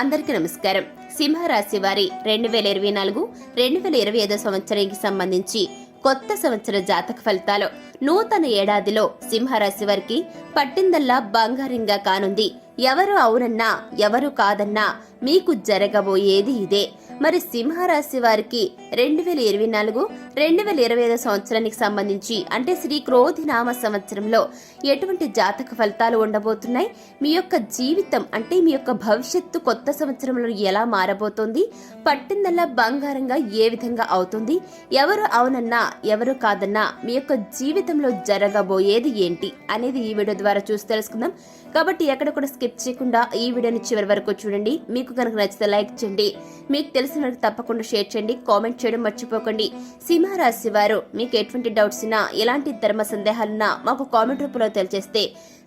అందరికీ నమస్కారం. సింహరాశి వారి రెండు వేల ఇరవై నాలుగు రెండు వేల ఇరవై ఐదో సంవత్సరానికి సంబంధించి కొత్త సంవత్సర జాతక ఫలితాలు. నూతన ఏడాదిలో సింహరాశి వారికి పట్టిందల్లా బంగారంగా కానుంది. ఎవరు అవునన్నా ఎవరు కాదన్నా మీకు జరగబోయేది ఇదే. మరి సింహరాశి వారికి రెండు వేల ఇరవై నాలుగు రెండు వేల ఇరవై ఐదు సంవత్సరానికి సంబంధించి అంటే శ్రీ క్రోధి నామ సంవత్సరంలో ఎటువంటి జాతక ఫలితాలు ఉండబోతున్నాయి? మీ యొక్క జీవితం అంటే మీ యొక్క భవిష్యత్తు కొత్త సంవత్సరంలో ఎలా మారబోతోంది? పట్టిందల్లా బంగారంగా ఏ విధంగా అవుతుంది? ఎవరు అవునన్నా ఎవరు కాదన్నా మీ యొక్క జీవితంలో జరగబోయేది ఏంటి అనేది ఈ వీడియో ద్వారా చూసి తెలుసుకుందాం. కాబట్టి ఎక్కడ కూడా స్కిప్ చేయకుండా ఈ వీడియోని చివరి వరకు చూడండి. మీకు కనుక నచ్చితే లైక్ చేయండి. మీకు తెలిసిన వారికి తప్పకుండా షేర్ చేయండి. కామెంట్ చేయడం మర్చిపోకండి. సింహరాశి వారు మీకు ఎటువంటి డౌట్స్ ఉన్నా ఎలాంటి ధర్మ సందేహాలున్నా మాకు కామెంట్ రూపంలో తెలియజేస్తే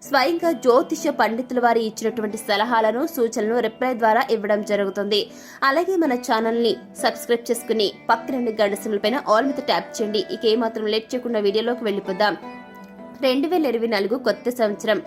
స్వయంగా జ్యోతిష పండితుల వారి ఇచ్చినటువంటి సలహాలను సూచనలు రిప్లై ద్వారా ఇవ్వడం జరుగుతుంది. అలాగే మన ఛానల్ని సబ్స్క్రైబ్ చేసుకుని పక్కన గంట పైన ఆల్ మీద ట్యాప్ చేయండి. ఇక ఏమాత్రం లేట్ చేయకుండా వీడియోలోకి వెళ్ళిపోదాం. రెండు వేల ఇరవై నాలుగు కొత్త సంవత్సరం.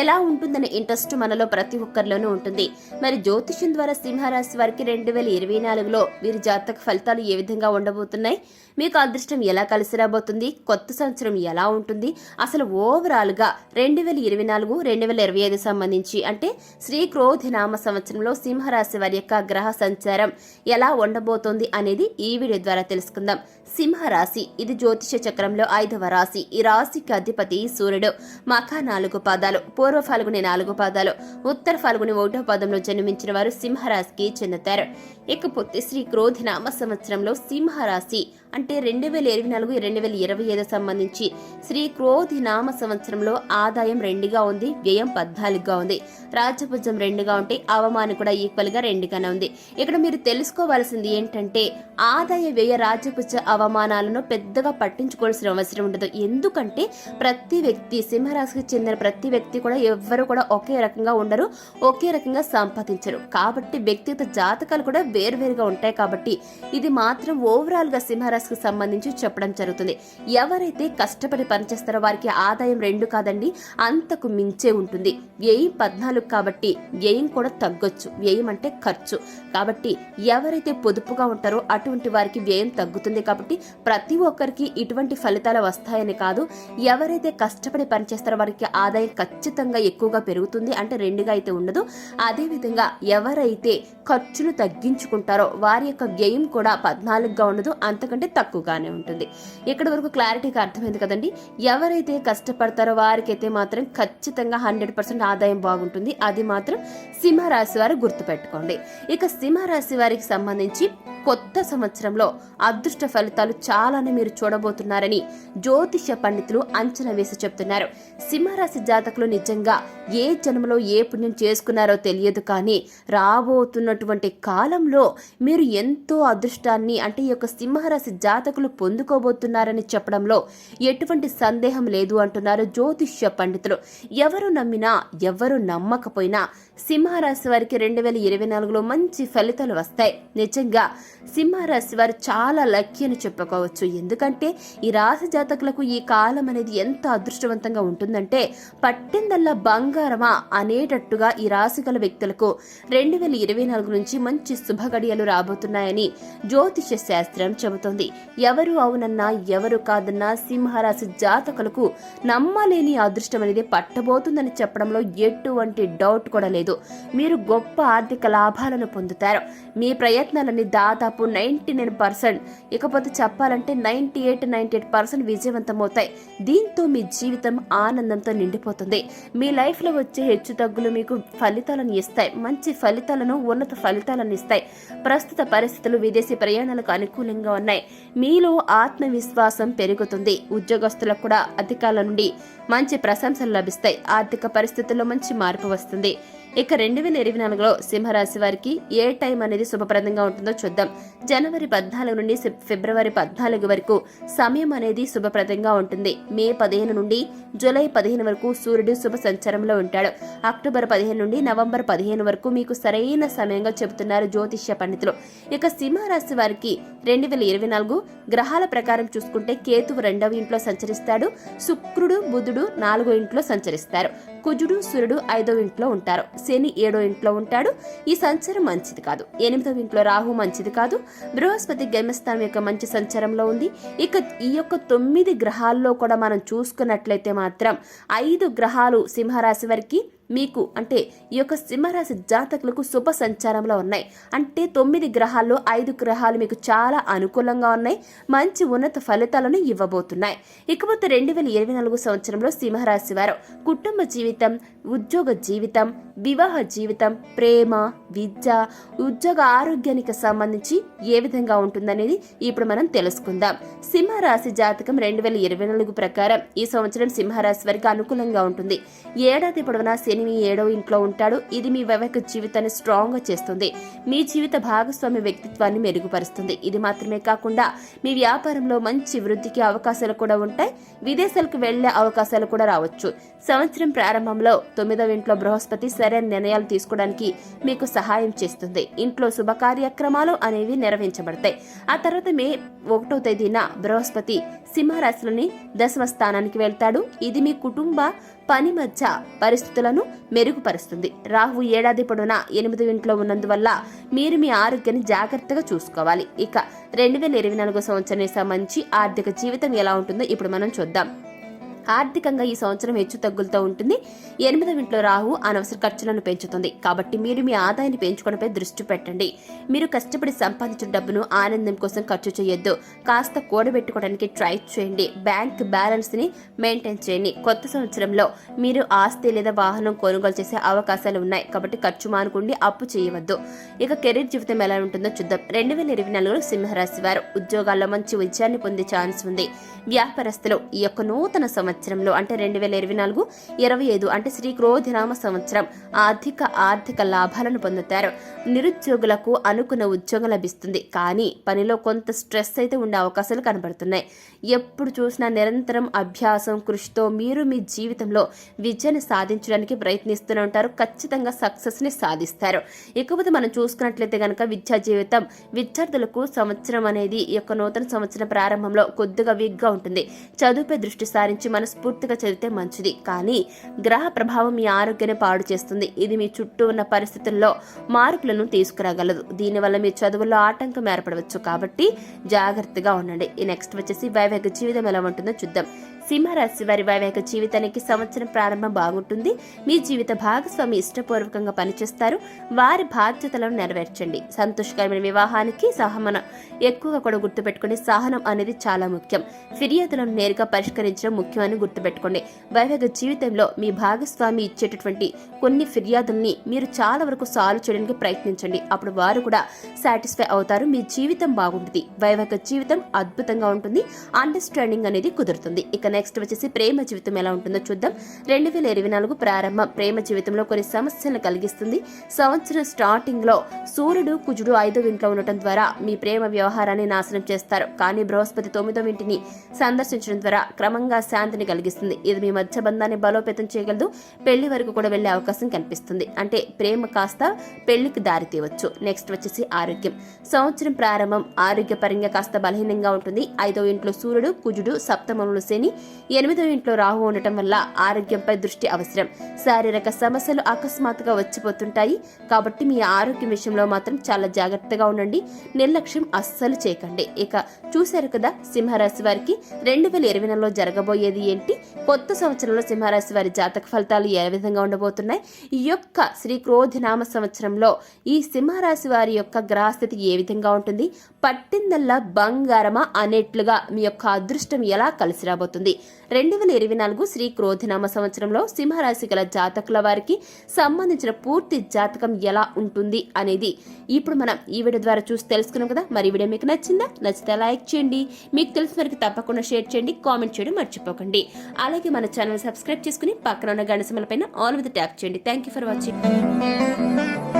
ఎలా ఉంటుందనే ఇంట్రెస్ట్ మనలో ప్రతి ఒక్కరిలోనూ ఉంటుంది. మరి జ్యోతిష్యం ద్వారా సింహరాశి వారికి రెండు వేల ఇరవై నాలుగులో వీరి జాతక ఫలితాలు ఏ విధంగా ఉండబోతున్నాయి? మీకు అదృష్టం ఎలా కలిసి రాబోతుంది? కొత్త సంవత్సరం ఎలా ఉంటుంది? అసలు ఓవరాల్గా రెండు వేల ఇరవై నాలుగు రెండు వేల ఇరవై ఐదు సంబంధించి అంటే శ్రీ క్రోధి నామ సంవత్సరంలో సింహరాశి వారి యొక్క గ్రహ సంచారం ఎలా ఉండబోతోంది అనేది ఈ వీడియో ద్వారా తెలుసుకుందాం. సింహరాశి ఇది జ్యోతిష చక్రంలో ఐదవ రాశి. ఈ రాశికి అధిపతి సూర్యుడు. మఖ నాలుగు పాదాలు పూర్వ ఫాల్గుని నాలుగు పాదాలు ఉత్తర ఫాల్గుని ఒకటో పాదంలో జన్మించిన వారు సింహరాశికి చెందుతారు. ఇకపోతే శ్రీ క్రోధి నామ సంవత్సరంలో సింహరాశి అంటే రెండు వేల ఇరవై నాలుగు రెండు వేల ఇరవై ఐదు సంబంధించి శ్రీ క్రోధి నామ సంవత్సరంలో ఆదాయం రెండుగా ఉంది వ్యయం పద్నాలుగుగా ఉంది. రాజభుజం రెండుగా ఉంటే అవమానం కూడా ఈక్వల్గా రెండుగానే ఉంది. ఇక్కడ మీరు తెలుసుకోవాల్సింది ఏంటంటే ఆదాయ వ్యయ రాజభుజ అవమానాలను పెద్దగా పట్టించుకోవాల్సిన అవసరం ఉండదు. ఎందుకంటే ప్రతి వ్యక్తి సింహరాశికి చెందిన ప్రతి వ్యక్తి కూడా ఎవ్వరు కూడా ఒకే రకంగా ఉండరు ఒకే రకంగా సంపాదించరు. కాబట్టి వ్యక్తిగత జాతకాలు కూడా వేరువేరుగా ఉంటాయి కాబట్టి ఇది మాత్రం ఓవరాల్గా సింహరాశికి సంబంధించి చెప్పడం జరుగుతుంది. ఎవరైతే కష్టపడి పనిచేస్తారో వారికి ఆదాయం రెండు కాదండి అంతకు మించే ఉంటుంది. వ్యయం పద్నాలుగు కాబట్టి వ్యయం కూడా తగ్గొచ్చు. వ్యయం అంటే ఖర్చు. కాబట్టి ఎవరైతే పొదుపుగా ఉంటారో అటువంటి వారికి వ్యయం తగ్గుతుంది కాబట్టి ప్రతి ఒక్కరికి ఇటువంటి ఫలితాలు వస్తాయని కాదు. ఎవరైతే కష్టపడి పనిచేస్తారో వారికి ఆదాయం ఖచ్చితంగా ఎక్కువగా పెరుగుతుంది అంటే రెండుగా అయితే ఉండదు. అదేవిధంగా ఎవరైతే ఖర్చును తగ్గించుకుంటారో వారి యొక్క వ్యయం కూడా పద్నాలుగుగా ఉండదు. అంతకంటే తక్కువగానే ఉంటుంది. ఇక్కడ వరకు క్లారిటీగా అర్థమైంది కదండి. ఎవరైతే కష్టపడతారో వారికైతే మాత్రం ఖచ్చితంగా హండ్రెడ్ పర్సెంట్ ఆదాయం బాగుంటుంది. అది మాత్రం సింహరాశి వారు గుర్తుపెట్టుకోండి. ఇక సింహరాశి వారికి సంబంధించి కొత్త సంవత్సరంలో అదృష్ట ఫలితాలు చాలానే మీరు చూడబోతున్నారని జ్యోతిష పండితులు అంచనా వేసి చెప్తున్నారు. సింహరాశి జాతకులు నిజంగా ఏ జన్మలో ఏ పుణ్యం చేసుకున్నారో తెలియదు కానీ రాబోతున్నటువంటి కాలంలో మీరు ఎంతో అదృష్టాన్ని అంటే ఈ యొక్క సింహరాశి జాతకులు పొందుకోబోతున్నారని చెప్పడంలో ఎటువంటి సందేహం లేదు అంటున్నారు జ్యోతిష్య పండితులు. ఎవరు నమ్మినా ఎవరు నమ్మకపోయినా సింహరాశి వారికి రెండు వేల ఇరవై నాలుగులో మంచి ఫలితాలు వస్తాయి. నిజంగా సింహరాశి వారు చాలా లక్కీ అని చెప్పుకోవచ్చు. ఎందుకంటే ఈ రాశి జాతకులకు ఈ కాలం అనేది ఎంత అదృష్టవంతంగా ఉంటుందంటే పట్టిందల్లా బంగారమా అనేటట్టుగా ఈ రాశి గల వ్యక్తులకు రెండు వేల ఇరవై నాలుగు నుంచి మంచి శుభగడియలు రాబోతున్నాయని జ్యోతిష శాస్త్రం చెబుతోంది. ఎవరు అవునన్నా ఎవరు కాదన్నా సింహరాశి జాతకులకు నమ్మలేని అదృష్టం అనేది పట్టబోతుందని చెప్పడంలో ఎటువంటి డౌట్ కూడా లేదు. మీరు గొప్ప ఆర్థిక లాభాలను పొందుతారు. మీ ప్రయత్నాలని దాదాపు నైంటీ నైన్ పర్సెంట్. ఇకపోతే చెప్పాలంటే ninety eight ninety eight percent విజయవంతమవుతాయి. దీంతో మీ జీవితం ఆనందంతో నిండిపోతుంది. మీ లైఫ్లో వచ్చే హెచ్చు తగ్గులు మీకు ఫలితాలను ఇస్తాయి. మంచి ఫలితాలను ఉన్నత ఫలితాలను ఇస్తాయి. ప్రస్తుత పరిస్థితులు విదేశీ ప్రయాణాలకు అనుకూలంగా ఉన్నాయి. మీలో ఆత్మవిశ్వాసం పెరుగుతుంది. ఉద్యోగస్తులకు కూడా అధికారుల నుండి మంచి ప్రశంసలు లభిస్తాయి. ఆర్థిక పరిస్థితుల్లో మంచి మార్పు వస్తుంది. ఇక రెండు వేల ఇరవై నాలుగులో సింహరాశి వారికి ఏ టైం అనేది శుభప్రదంగా ఉంటుందో చూద్దాం. జనవరి పద్నాలుగు నుండి ఫిబ్రవరి పద్నాలుగు వరకు సమయం అనేది శుభప్రదంగా ఉంటుంది. మే పదిహేను నుండి జూలై పదిహేను వరకు సూర్యుడు శుభ సంచారంలో ఉంటాడు. అక్టోబర్ పదిహేను నుండి నవంబర్ పదిహేను వరకు మీకు సరైన సమయంగా చెబుతున్నారు జ్యోతిష్య పండితులు. ఇక సింహరాశి వారికి రెండు వేల ఇరవై నాలుగు గ్రహాల ప్రకారం చూసుకుంటే కేతువు రెండవ ఇంట్లో సంచరిస్తాడు. శుక్రుడు బుధుడు నాలుగో ఇంట్లో సంచరిస్తారు. కుజుడు సూర్యుడు ఐదో ఇంట్లో ఉంటారు. శని ఏడో ఇంట్లో ఉంటాడు. ఈ సంచారం మంచిది కాదు. ఎనిమిదో ఇంట్లో రాహు మంచిది కాదు. బృహస్పతి గమ్యస్థానం యొక్క మంచి సంచారంలో ఉంది. ఇక ఈ యొక్క తొమ్మిది గ్రహాల్లో కూడా మనం చూసుకున్నట్లయితే మాత్రం ఐదు గ్రహాలు సింహరాశి వారికి మీకు అంటే ఈ యొక్క సింహరాశి జాతకులకు శుభ సంచారంలో ఉన్నాయి. అంటే తొమ్మిది గ్రహాల్లో ఐదు గ్రహాలు మీకు చాలా అనుకూలంగా ఉన్నాయి. మంచి ఉన్నత ఫలితాలను ఇవ్వబోతున్నాయి. ఇకపోతే రెండు వేల ఇరవై నాలుగు సంవత్సరంలో సింహరాశి వారు కుటుంబ జీవితం ఉద్యోగ జీవితం వివాహ జీవితం ప్రేమ విద్య ఉద్యోగ ఆరోగ్యానికి సంబంధించి ఏ విధంగా ఉంటుందనేది ఇప్పుడు మనం తెలుసుకుందాం. సింహరాశి జాతకం రెండు వేల ఇరవై నాలుగు ప్రకారం ఈ సంవత్సరం సింహరాశి వారికి అనుకూలంగా ఉంటుంది. ఏడాది పొడవునా శని మీ ఏడో ఇంట్లో ఉంటాడు. ఇది మీ వైవాహిక జీవితాన్ని స్ట్రాంగ్గా చేస్తుంది. మీ జీవిత భాగస్వామి వ్యక్తిత్వాన్ని మెరుగుపరుస్తుంది. ఇది మాత్రమే కాకుండా మీ వ్యాపారంలో మంచి వృద్ధికి అవకాశాలు కూడా ఉంటాయి. విదేశాలకు వెళ్ళే అవకాశాలు కూడా రావచ్చు. సంవత్సరం ప్రారంభంలో తొమ్మిదవ ఇంట్లో బృహస్పతి సరైన నిర్ణయాలు తీసుకోవడానికి మీకు సహాయం చేస్తుంది. ఇంట్లో శుభ కార్యక్రమాలు అనేవి నిర్వహించబడతాయి. ఆ తర్వాత మే ఒకటో తేదీన బృహస్పతి సింహరాశిలోని దశమ స్థానానికి వెళ్తాడు. ఇది మీ కుటుంబ పని మధ్య పరిస్థితులను మెరుగుపరుస్తుంది. రాహు ఏడాది పొడవునా ఎనిమిది ఇంట్లో ఉన్నందువల్ల మీరు మీ ఆరోగ్యాన్ని జాగ్రత్తగా చూసుకోవాలి. ఇక రెండు వేల ఇరవై నాలుగో సంవత్సరానికి సంబంధించి ఆర్థిక జీవితం ఎలా ఉంటుందో ఇప్పుడు మనం చూద్దాం. ఆర్థికంగా ఈ సంవత్సరం హెచ్చు తగ్గులతో ఉంటుంది. ఎనిమిదవ ఇంట్లో రాహు అనవసర ఖర్చులను పెంచుతుంది. కాబట్టి మీరు మీ ఆదాయాన్ని పెంచుకోవడంపై దృష్టి పెట్టండి. మీరు కష్టపడి సంపాదించిన డబ్బును ఆనందం కోసం ఖర్చు చేయొద్దు. కాస్త కూడబెట్టుకోవడానికి ట్రై చేయండి. బ్యాంక్ బ్యాలెన్స్ని మెయింటైన్ చేయండి. కొత్త సంవత్సరంలో మీరు ఆస్తి లేదా వాహనం కొనుగోలు చేసే అవకాశాలు ఉన్నాయి. కాబట్టి ఖర్చు మానుకుండి అప్పు చేయవద్దు. ఇక కెరీర్ జీవితం ఎలా ఉంటుందో చూద్దాం. రెండు వేల ఇరవై నాలుగులో సింహరాశి వారు. ఉద్యోగాల్లో మంచి విజయాన్ని పొందే ఛాన్స్ ఉంది. వ్యాపారస్తులు ఈ యొక్క నూతన సంవత్సరంలో అంటే రెండు వేల ఇరవై నాలుగు ఇరవై ఐదు అంటే శ్రీ క్రోధినామ సంవత్సరం ఆర్థిక ఆర్థిక లాభాలను పొందుతారు. నిరుద్యోగులకు అనుకున్న ఉద్యోగం లభిస్తుంది. కానీ పనిలో కొంత స్ట్రెస్ అయితే ఉండే అవకాశాలు కనబడుతున్నాయి. ఎప్పుడు చూసినా నిరంతరం అభ్యాసం కృషితో మీరు మీ జీవితంలో విజయాన్ని సాధించడానికి ప్రయత్నిస్తూనే ఉంటారు. ఖచ్చితంగా సక్సెస్ని సాధిస్తారు ఇకపోతే మనం చూసుకున్నట్లయితే కనుక విద్యా జీవితం విద్యార్థులకు సంవత్సరం అనేది ఈ యొక్క నూతన సంవత్సరం ప్రారంభంలో కొద్దిగా వీక్గా ఉంటుంది. చదువుపై దృష్టి సారించి మన మనస్ఫూర్తిగా చదివితే మంచిది. కానీ గ్రహ ప్రభావం మీ ఆరోగ్యాన్ని పాడు చేస్తుంది. ఇది మీ చుట్టూ ఉన్న పరిస్థితుల్లో మార్పులను తీసుకురాగలదు. దీనివల్ల మీ చదువుల్లో ఆటంకం ఏర్పడవచ్చు. కాబట్టి జాగ్రత్తగా ఉండండి. ఈ నెక్స్ట్ వచ్చేసి వైవాహిక జీవితం ఎలా ఉంటుందో చూద్దాం. సింహరాశి వారి వైవాహిక జీవితానికి సంవత్సరం ప్రారంభం బాగుంటుంది. మీ జీవిత భాగస్వామి ఇష్టపూర్వకంగా పనిచేస్తారు. వారి బాధ్యతలను నెరవేర్చండి. సంతోషకరమైన వివాహానికి సహమనం ఎక్కువగా కూడా గుర్తుపెట్టుకుని సహనం అనేది చాలా ముఖ్యం. ఫిర్యాదులను నేరుగా పరిష్కరించడం ముఖ్యమని గుర్తుపెట్టుకోండి. వైవాహిక జీవితంలో మీ భాగస్వామి ఇచ్చేటటువంటి కొన్ని ఫిర్యాదుల్ని మీరు చాలా వరకు సాల్వ్ చేయడానికి ప్రయత్నించండి. అప్పుడు వారు కూడా సాటిస్ఫై అవుతారు. మీ జీవితం బాగుంటుంది. వైవాహిక జీవితం అద్భుతంగా ఉంటుంది. అండర్స్టాండింగ్ అనేది కుదురుతుంది. ఇక నెక్స్ట్ వచ్చేసి ప్రేమ జీవితం ఎలా ఉంటుందో చూద్దాం. రెండు వేల ఇరవై నాలుగు ప్రారంభం. ప్రేమ జీవితంలో కొన్ని సమస్యలను కలిగిస్తుంది. సంవత్సరం స్టార్టింగ్లో సూర్యుడు కుజుడు ఐదో ఇంట్లో ఉండటం ద్వారా మీ ప్రేమ వ్యవహారాన్ని నాశనం చేస్తారు. కానీ బృహస్పతి తొమ్మిదో ఇంటిని సందర్శించడం ద్వారా క్రమంగా శాంతిని కలిగిస్తుంది. ఇది మీ మధ్య బంధాన్ని బలోపేతం చేయగలదు. పెళ్ళి వరకు కూడా వెళ్ళే అవకాశం కనిపిస్తుంది. అంటే ప్రేమ కాస్త పెళ్ళికి దారి తీయవచ్చు. నెక్స్ట్ వచ్చేసి ఆరోగ్యం. సంవత్సరం ప్రారంభం. ఆరోగ్యపరంగా కాస్త బలహీనంగా ఉంటుంది. ఐదో ఇంట్లో సూర్యుడు కుజుడు సప్తమంలో శని. ఎనిమిదో ఇంట్లో రాహు ఉండటం వల్ల ఆరోగ్యంపై దృష్టి అవసరం. శారీరక సమస్యలు అకస్మాత్తుగా వచ్చిపోతుంటాయి. కాబట్టి మీ ఆరోగ్యం విషయంలో మాత్రం చాలా జాగ్రత్తగా ఉండండి. నిర్లక్ష్యం అస్సలు చేయకండి. ఇక చూశారు కదా సింహరాశి వారికి రెండు వేల ఇరవై నెలలో జరగబోయేది ఏంటి? కొత్త సంవత్సరంలో సింహరాశి వారి జాతక ఫలితాలు ఏ విధంగా ఉండబోతున్నాయి? ఈ యొక్క శ్రీ క్రోధినామ సంవత్సరంలో ఈ సింహరాశి వారి యొక్క గ్రహస్థితి ఏ విధంగా ఉంటుంది? పట్టిందల్లా బంగారమా అనేట్లుగా మీ యొక్క అదృష్టం ఎలా కలిసి రాబోతుంది? రెండు వేల ఇరవై నాలుగు శ్రీ క్రోధినామ సంవత్సరంలో సింహరాశి గల జాతకుల వారికి సంబంధించిన పూర్తి జాతకం ఎలా ఉంటుంది అనేది ఇప్పుడు మనం ఈ వీడియో ద్వారా చూసి తెలుసుకున్నాం కదా. మరి వీడియో మీకు నచ్చిందా? నచ్చితే లైక్ చేయండి. మీకు తెలిసిన వారికి తప్పకుండా షేర్ చేయండి. కామెంట్ చేయడం మర్చిపోకండి. అలాగే మన ఛానల్ సబ్స్క్రైబ్ చేసుకుని పక్కన ఉన్న గణసమల పైన ఆల్ విత్ ట్యాప్ చేయండి. Thank you for watching